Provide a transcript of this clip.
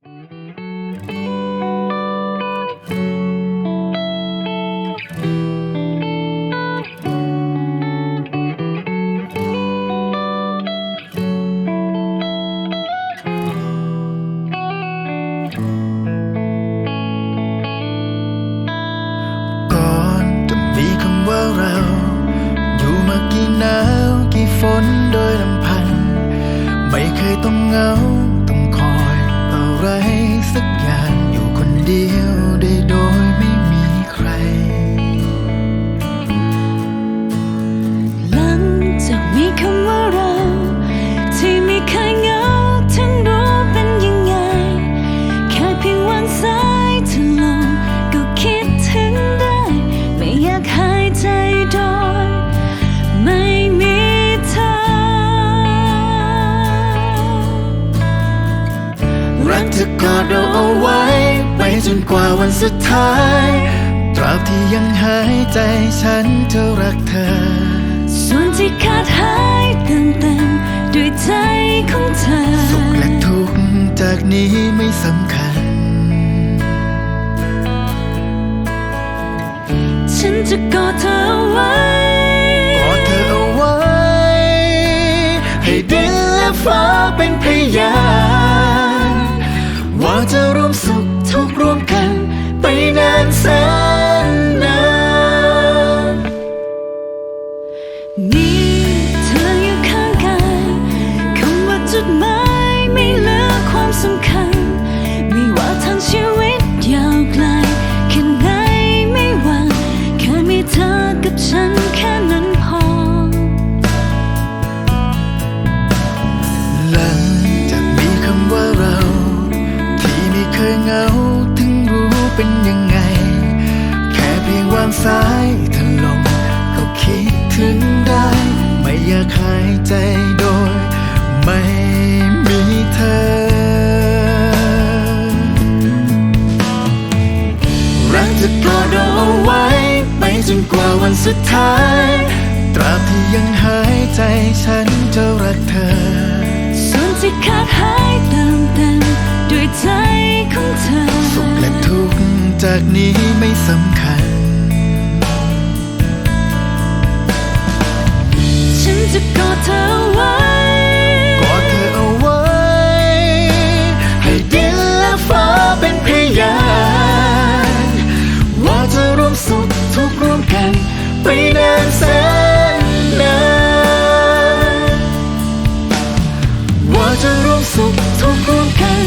ก่อนจะมีคำว่าเรา อยู่มากี่หนาวกี่ฝนโดยลำพัน ไม่เคยต้องเหงา อะไรสักอย่าง นกว่าวันสุดท้าย ตราบที่ยังหายใจฉันจะรักเธอ ส่วนที่ขาดหายเติมเต็มด้วยใจของเธอ สุขและทุกข์จากนี้ไม่สำคัญ ฉันจะกอดเธอเอาไว้กอดเธอเอาไว้ ให้ดินและฟ้าเป็นพยานว่าจะร่วมสุขทุกข์ มีเธออยู่ข้างกายคำว่าจุดหมายไม่เหลือความสำคัญ ไม่ว่าทางชีวิตยาวไกลแค่ไหนไม่หวั่นแค่มีเธอกับฉันแค่นั้นพอ หลังจากมีคำว่าเรา ที่ไม่เคยเหงาถึงรู้เป็นยังไง แค่เพียงวางสายเธอลงก็คิดถึง อยากหายใจโดย ไม่มีเธอ รักจะกอดเราเอาไว้ ไปจนกว่าวันสุดท้าย ตราบที่ยังหายใจฉันจะรักเธอ ส่วนที่ขาดหายเติมเต็มด้วยใจของเธอ สุขและทุกข์จากนี้ไม่สำคัญ กอดเธอเอาไว้ ให้ดินและฟ้าเป็นพยานว่าจะร่วมสุขทุกร่มกัน ไปนานแสนนานว่าจะร่วมสุขทุกร่วมกัน